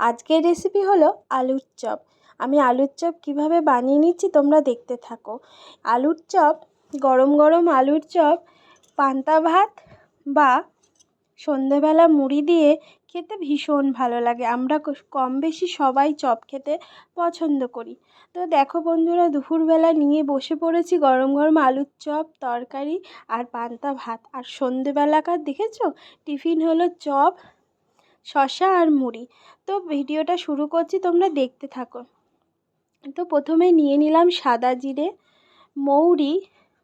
আজকের রেসিপি হলো আলুর চপ। আমি আলুর চপ কীভাবে বানিয়ে নিচ্ছি তোমরা দেখতে থাকো। আলুর চপ, গরম গরম আলুর চপ, পান্তা ভাত বা সন্ধেবেলা মুড়ি দিয়ে খেতে ভীষণ ভালো লাগে। আমরা কম বেশি সবাই চপ খেতে পছন্দ করি। তো দেখো বন্ধুরা, দুপুরবেলা নিয়ে বসে পড়েছি গরম গরম আলুর চপ, তরকারি আর পান্তা ভাত। আর সন্ধেবেলাকার, দেখেছ? টিফিন হলো চপ শসা আর মুড়ি। তো ভিডিওটা শুরু করছি, তোমরা দেখতে থাকো। তো প্রথমে নিয়ে নিলাম সাদা জিরে, মৌরি,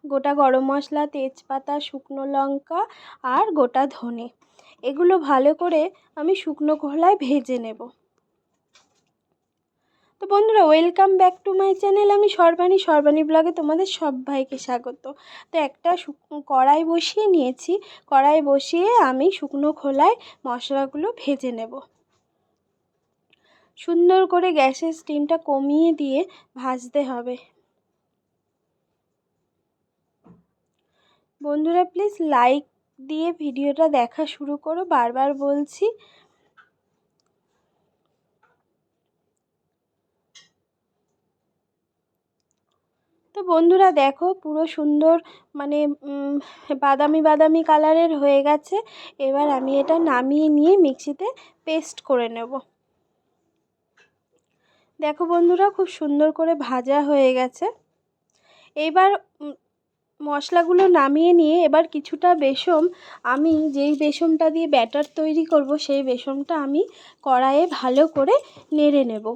গোটা গরম মশলা, তেজপাতা, শুকনো লঙ্কা আর গোটা ধনে। এগুলো ভালো করে আমি শুকনো খোলায় ভেজে নেব। তো বন্ধুরা welcome back to my channel আমি সর্বাণী সর্বাণী ব্লগে তোমাদের সবাইকে স্বাগত। তো একটা কড়াই বসিয়ে নিয়েছি। কড়াই বসিয়ে আমি শুকনো খোলায় মশলাগুলো ভেজে নেব। সুন্দর করে গ্যাসের স্টিমটা কমিয়ে দিয়ে ভাজতে হবে। বন্ধুরা প্লিজ লাইক দিয়ে ভিডিওটা দেখা শুরু করো। বারবার বলছি তো বন্ধুরা দেখো পুরো সুন্দর মানে বাদামি বাদামি কালারের হয়ে গেছে। এবার আমি এটা নামিয়ে নিয়ে মিক্সিতে পেস্ট করে নেব। দেখো বন্ধুরা খুব সুন্দর করে ভাজা হয়ে গেছে। এবার মশলাগুলো নামিয়ে নিয়ে এবার কিছুটা বেসম, আমি যেই বেসনটা দিয়ে ব্যাটার তৈরি করব, সেই বেসনটা আমি কড়াইয়ে ভালো করে নেড়ে নেব।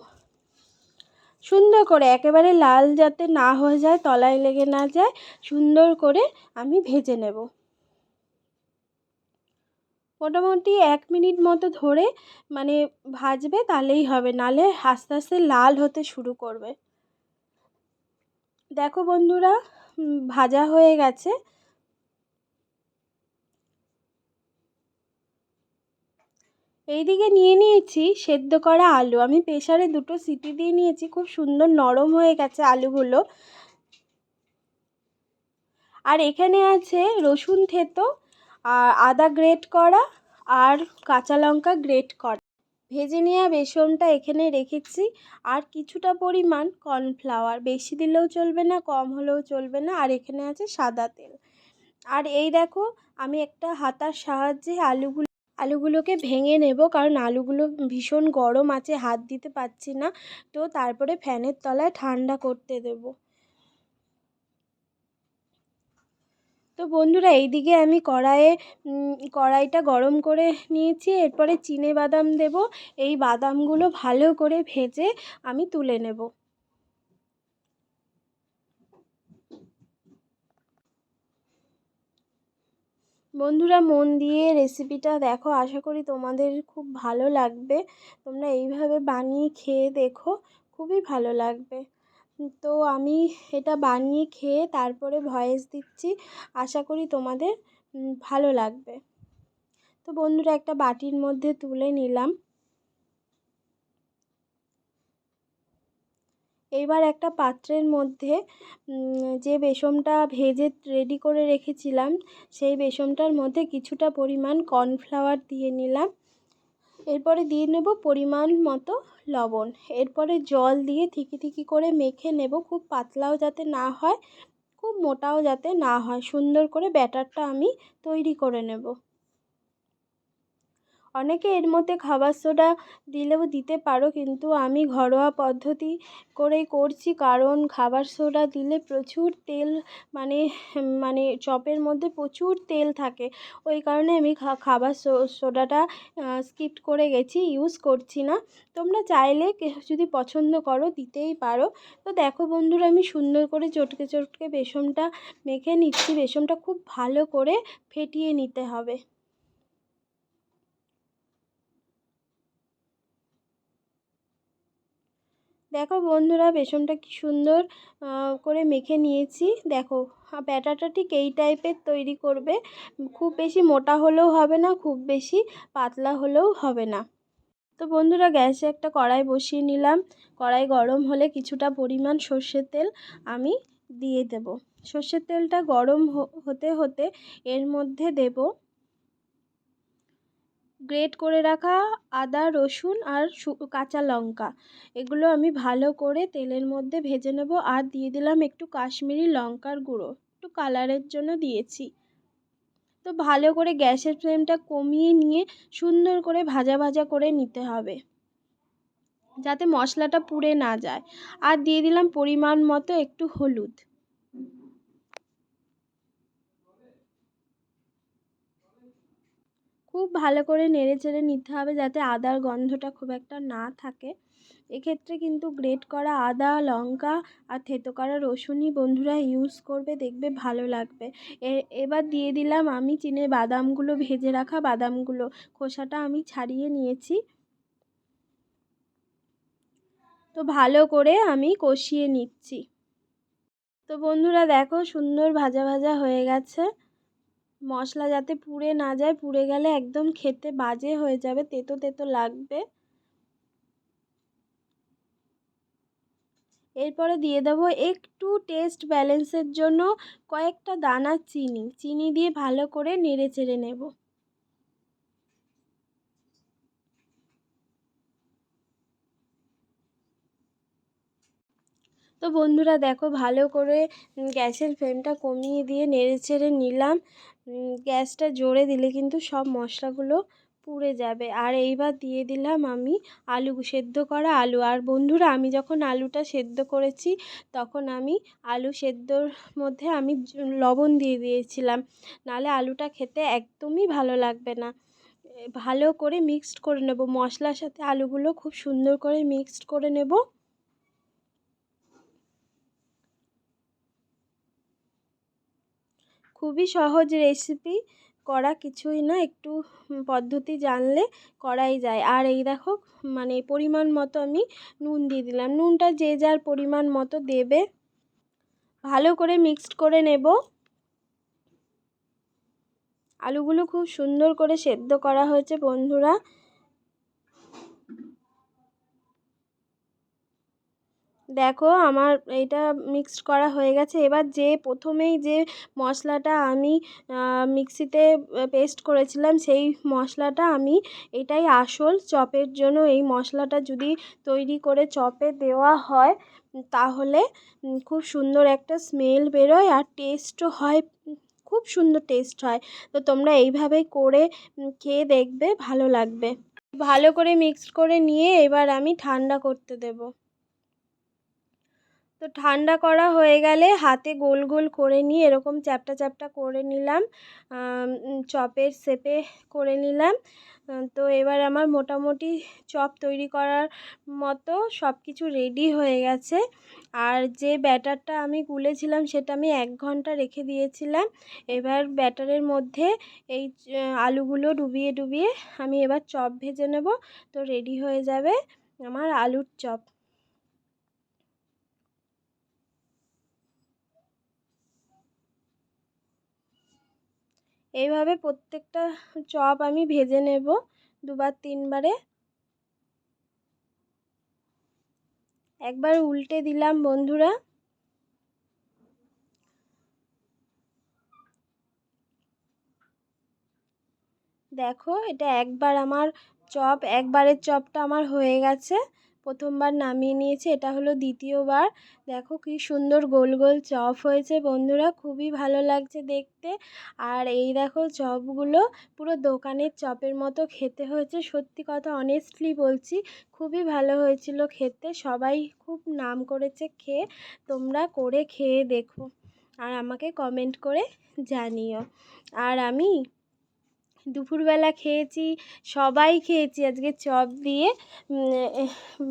সুন্দর করে, একেবারে লাল যাতে না হয়ে যায়, তলায় লেগে না যায়, সুন্দর করে আমি ভেজে নেব। মোটামুটি এক মিনিট মতো ধরে মানে ভাজবে, তাহলেই হবে। নালে আস্তে আস্তে লাল হতে শুরু করবে। দেখো বন্ধুরা ভাজা হয়ে গেছে। এইদিকে নিয়ে নিয়েছি সেদ্ধ করা আলু। আমি প্রেশারে দুটো সিটি দিয়ে নিয়েছি, খুব সুন্দর নরম হয়ে গেছে আলুগুলো। আর এখানে আছে রসুন থেতো, আর আদা গ্রেট করা, আর কাঁচা লঙ্কা গ্রেট করা। ভেজে নেওয়া বেসনটা এখানে রেখেছি, আর কিছুটা পরিমাণ কর্নফ্লাওয়ার। বেশি দিলেও চলবে না, কম হলেও চলবে না, আর এখানে আছে সাদা তেল। আর এই দেখো, আমি একটা হাতার সাহায্যে আলুগুলো আলুগুলোকে ভেঙে নেব, কারণ আলুগুলো ভীষণ গরম আছে, হাত দিতে পারছি না। তো তারপরে ফ্যানের তলায় ঠান্ডা করতে দেব। তো বন্ধুরা, এইদিকে আমি কড়াইয়ে কড়াইটা গরম করে নিয়েছি, এরপরে চিনে বাদাম দেব। এই বাদামগুলো ভালো করে ভেজে আমি তুলে নেব। বন্ধুরা, মন দিয়ে রেসিপিটা দেখো। আশা করি তোমাদের খুব ভালো লাগবে। তোমরা এইভাবে বানিয়ে খেয়ে দেখো, খুবই ভালো লাগবে। তো আমি এটা বানিয়ে খেয়ে তারপরে ভয়েস দিচ্ছি। আশা করি তোমাদের ভালো লাগবে। তো বন্ধুরা, একটা বাটির মধ্যে তুলে নিলাম। এইবার একটা পাত্রের মধ্যে যে বেসনটা ভেজে রেডি করে রেখেছিলাম, সেই বেসনটার মধ্যে কিছুটা পরিমাণ কর্নফ্লাওয়ার দিয়ে নিলাম। এরপরে দিয়ে নেব পরিমাণ মতো লবণ। এরপরে জল দিয়ে থিকি থিকি করে মেখে নেব, খুব পাতলাও যাতে না হয়, খুব মোটাও যাতে না হয়। সুন্দর করে ব্যাটারটা আমি তৈরি করে নেব। অনেকে এর মধ্যে খাবার সোডা দিলেও দিতে পারো, কিন্তু আমি ঘরোয়া পদ্ধতি করেই করছি। কারণ খাবার সোডা দিলে প্রচুর তেল মানে মানে চপের মধ্যে প্রচুর তেল থাকে। ওই কারণে আমি খাবার সোডাটা স্কিপ করে গেছি, ইউজ করছি না। তোমরা চাইলে যদি পছন্দ করো দিতেই পারো। তো দেখো বন্ধুরা, আমি সুন্দর করে চটকে চটকে বেসনটা মেখে নিচ্ছি। বেসনটা খুব ভালো করে ফেটিয়ে নিতে হবে। দেখো বন্ধুরা বেসনটা কি সুন্দর করে মেখে নিয়েছি। দেখো ব্যাটাটা ঠিক এই টাইপের তৈরি করবে। খুব বেশি মোটা হলেও হবে না, খুব বেশি পাতলা হলেও হবে না। তো বন্ধুরা গ্যাসে একটা কড়াই বসিয়ে নিলাম। কড়াই গরম হলে কিছুটা পরিমাণ সর্ষের তেল আমি দিয়ে দেব। সর্ষের তেলটা গরম হতে হতে এর মধ্যে দেব গ্রেট করে রাখা আদা, রসুন আর কাঁচা লঙ্কা। এগুলো আমি ভালো করে তেলের মধ্যে ভেজে নেব আর দিয়ে দিলাম একটু কাশ্মীরি লঙ্কার গুঁড়ো। একটু কালারের জন্য দিয়েছি। তো ভালো করে গ্যাসের ফ্লেমটা কমিয়ে নিয়ে সুন্দর করে ভাজা ভাজা করে নিতে হবে। যাতে মশলাটা পুড়ে না যায়। আর দিয়ে দিলাম পরিমাণ মতো একটু হলুদ। খুব ভালো করে নেড়ে চেড়ে নিতে হবে যাতে আদার গন্ধটা খুব একটা না থাকে। এক্ষেত্রে কিন্তু গ্রেট করা আদা, লঙ্কা আর থেতো করা রসুনই বন্ধুরা ইউজ করবে, দেখবে ভালো লাগবে। এ, এবার দিয়ে দিলাম আমি চিনে বাদামগুলো, ভেজে রাখা বাদামগুলো। খোসাটা আমি ছাড়িয়ে নিয়েছি। তো ভালো করে আমি কষিয়ে নিচ্ছি। তো বন্ধুরা দেখো সুন্দর ভাজা ভাজা হয়ে গেছে। মশলা যাতে পুড়ে না যায়, পুড়ে গেলে একদম খেতে বাজে হয়ে যাবে, তেতো তেতো লাগবে। এরপরে দিয়ে দেবো একটু টেস্ট ব্যালেন্সের জন্য কয়েকটা দানা চিনি। চিনি দিয়ে ভালো করে নেড়ে চেড়ে নেব। তো বন্ধুরা দেখো ভালো করে গ্যাসের ফ্লেমটা কমিয়ে দিয়ে নেড়ে চেড়ে নিলাম। গ্যাসটা জোরে দিলে কিন্তু সব মশলাগুলো পুড়ে যাবে। আর এইবার দিয়ে দিলাম আমি আলু সেদ্ধ করা আলু। আর বন্ধুরা আমি যখন আলুটা সেদ্ধ করেছি, তখন আমি আলু সেদ্ধর মধ্যে আমি লবণ দিয়ে দিয়েছিলাম। নালে আলুটা খেতে একদমই ভালো লাগবে না। ভালো করে মিক্সড করে নেব। মশলার সাথে আলুগুলো খুব সুন্দর করে মিক্সড করে নেব। খুবই সহজ রেসিপি করা কিছুই না, একটু পদ্ধতি জানলে করাই যায়। আর এই দেখো মানে পরিমাণ মতো আমি নুন দিয়ে দিলাম। নুনটা যে যার পরিমাণ মতো দেবে, ভালো করে মিক্সড করে নেব। আলুগুলো খুব সুন্দর করে সেদ্ধ করা হয়েছে বন্ধুরা। দেখো আমার এটা মিক্সড করা হয়ে গেছে। এবার যে প্রথমেই যে মশলাটা আমি মিক্সিতে পেস্ট করেছিলাম, সেই মশলাটা আমি এটাই আসল চপের জন্য। এই মশলাটা যদি তৈরি করে চপে দেওয়া হয়, তাহলে খুব সুন্দর একটা স্মেল বেরোয় আর টেস্টও হয়, খুব সুন্দর টেস্ট হয়। তো তোমরা এইভাবেই করে খেয়ে দেখবে, ভালো লাগবে। ভালো করে মিক্সড করে নিয়ে এবার আমি ঠান্ডা করতে দেবো। তো ঠান্ডা করা হয়ে গেলে হাতে গোল গোল করে নিয়ে এরকম চ্যাপটা চ্যাপটা করে নিলাম। চপের শেপে করে নিলাম। তো এবার আমার মোটামুটি চপ তৈরি করার মতো সব কিছু রেডি হয়ে গেছে। আর যে ব্যাটারটা আমি গুলেছিলাম সেটা আমি এক ঘণ্টা রেখে দিয়েছিলাম। এবার ব্যাটারের মধ্যে এই আলুগুলো ডুবিয়ে ডুবিয়ে আমি এবার চপ ভেজে নেব। তো রেডি হয়ে যাবে আমার আলুর চপ। এইভাবে প্রত্যেকটা চপ আমি ভেজে নেব দুবার তিনবারে। একবার উল্টে দিলাম বন্ধুরা। দেখো এটা একবার আমার চপ, একবারের চপটা আমার হয়ে গেছে। প্রথমবার নামিয়ে নিয়েছি, এটা হলো দ্বিতীয়বার। দেখো কি সুন্দর গোল গোল চপ হয়েছে বন্ধুরা, খুবই ভালো লাগছে দেখতে। আর এই দেখো চপগুলো পুরো দোকানের চপের মতো খেতে হয়েছে, সত্যি কথা অনেস্টলি বলছি, খুবই ভালো হয়েছিল খেতে, সবাই খুব নাম করেছে খেয়ে, তোমরা করে খেয়ে দেখো। আর আমাকে কমেন্ট করে জানিও। আর আমি দুপুরবেলা খেয়েছি, সবাই খেয়েছি। আজকে চপ দিয়ে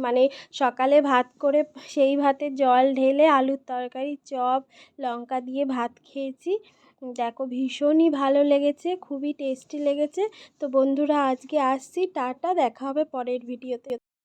মানে সকালে ভাত করে সেই ভাতে জল ঢেলে আলুর তরকারি, চপ, লঙ্কা দিয়ে ভাত খেয়েছি। দেখো ভীষণই ভালো লেগেছে, খুবই টেস্টি লেগেছে। তো বন্ধুরা আজকে আসছি, টাটা, দেখা হবে পরের ভিডিওতে